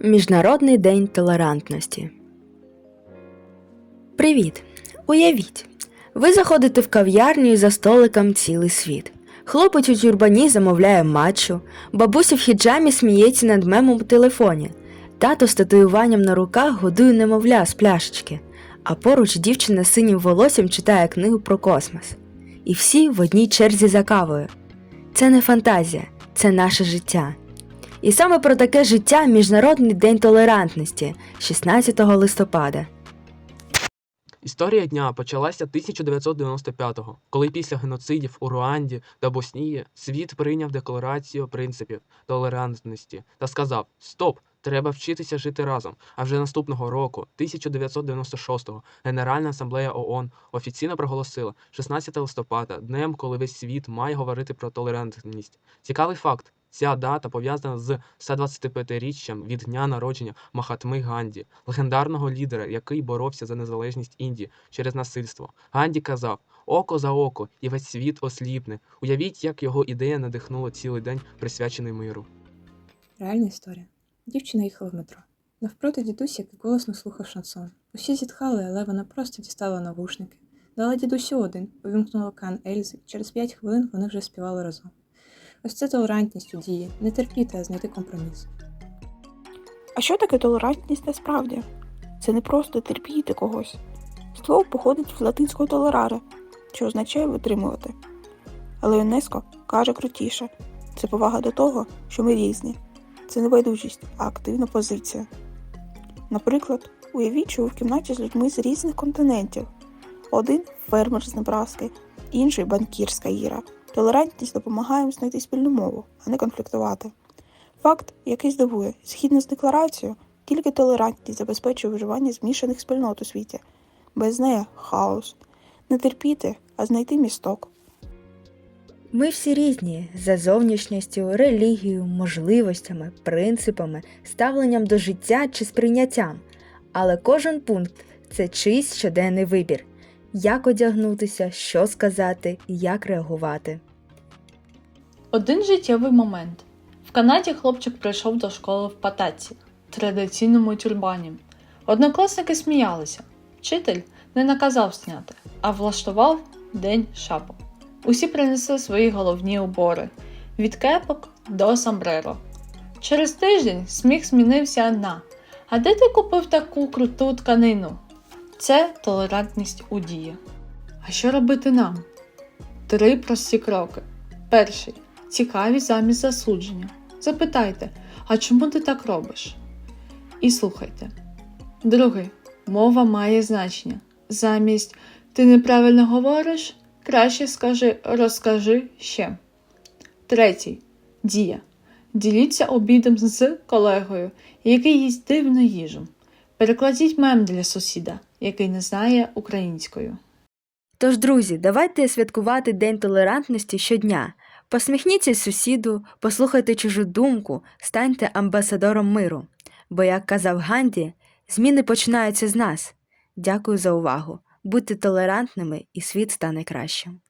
Міжнародний день толерантності. Привіт! Уявіть, ви заходите в кав'ярню і за столиком цілий світ. Хлопець у тюрбані замовляє матчу, бабуся в хіджамі сміється над мемом у телефоні, тато з татуюванням на руках годує немовля з пляшечки, а поруч дівчина з синім волоссям читає книгу про космос. І всі в одній черзі за кавою. Це не фантазія, це наше життя. І саме про таке життя Міжнародний день толерантності 16 листопада. Історія дня почалася 1995-го, коли після геноцидів у Руанді та Боснії світ прийняв декларацію принципів толерантності та сказав: Стоп! Треба вчитися жити разом. А вже наступного року, 1996-го, Генеральна асамблея ООН офіційно проголосила 16 листопада днем, коли весь світ має говорити про толерантність. Цікавий факт: ця дата пов'язана з 125-річчям від дня народження Махатми Ганді, легендарного лідера, який боровся за незалежність Індії через насильство. Ганді казав: око за око, і весь світ осліпне. Уявіть, як його ідея надихнула цілий день, присвячений миру. Реальна історія. Дівчина їхала в метро. Навпроти дідусь, який голосно слухав шансон. Усі зітхали, але вона просто дістала навушники. Дала дідусю один, увімкнула кан Ельзи, і через п'ять хвилин вони вже співали разом. Ось це толерантність у дії, не терпіти, а знайти компроміс. А що таке толерантність насправді? Це не просто терпіти когось. Слово походить з латинського толераре, що означає витримувати. Але ЮНЕСКО каже крутіше це повага до того, що ми різні. Це не байдужість, а активна позиція. Наприклад, уявіть, що ви в кімнаті з людьми з різних континентів. Один фермер з Небраски, інший банкір з. Толерантність допомагає знайти спільну мову, а не конфліктувати. Факт, який здивує, згідно з декларацією, тільки толерантність забезпечує виживання змішаних спільнот у світі. Без неї хаос. Не терпіти, а знайти місток. Ми всі різні за зовнішністю, релігією, можливостями, принципами, ставленням до життя чи сприйняттям. Але кожен пункт це чийсь щоденний вибір. Як одягнутися, що сказати, як реагувати. Один життєвий момент. В Канаді хлопчик прийшов до школи в патаці, традиційному тюрбані. Однокласники сміялися. Вчитель не наказав зняти, а влаштував день шапок. Усі принесли свої головні убори від кепок до самбреро. Через тиждень сміх змінився на А де ти купив таку круту тканину? Це толерантність у дії. А що робити нам? Три прості кроки. Перший цікавість замість засудження. Запитайте, а чому ти так робиш? І слухайте. Другий мова має значення. Замість ти неправильно говориш, краще скажи розкажи ще. Третій дія. Діліться обідом з колегою, який їсть дивну їжу. Перекладіть мем для сусіда, який не знає українською. Тож, друзі, давайте святкувати День толерантності щодня. Посміхніться сусіду, послухайте чужу думку, станьте амбасадором миру. Бо, як казав Ганді, зміни починаються з нас. Дякую за увагу. Будьте толерантними, і світ стане кращим.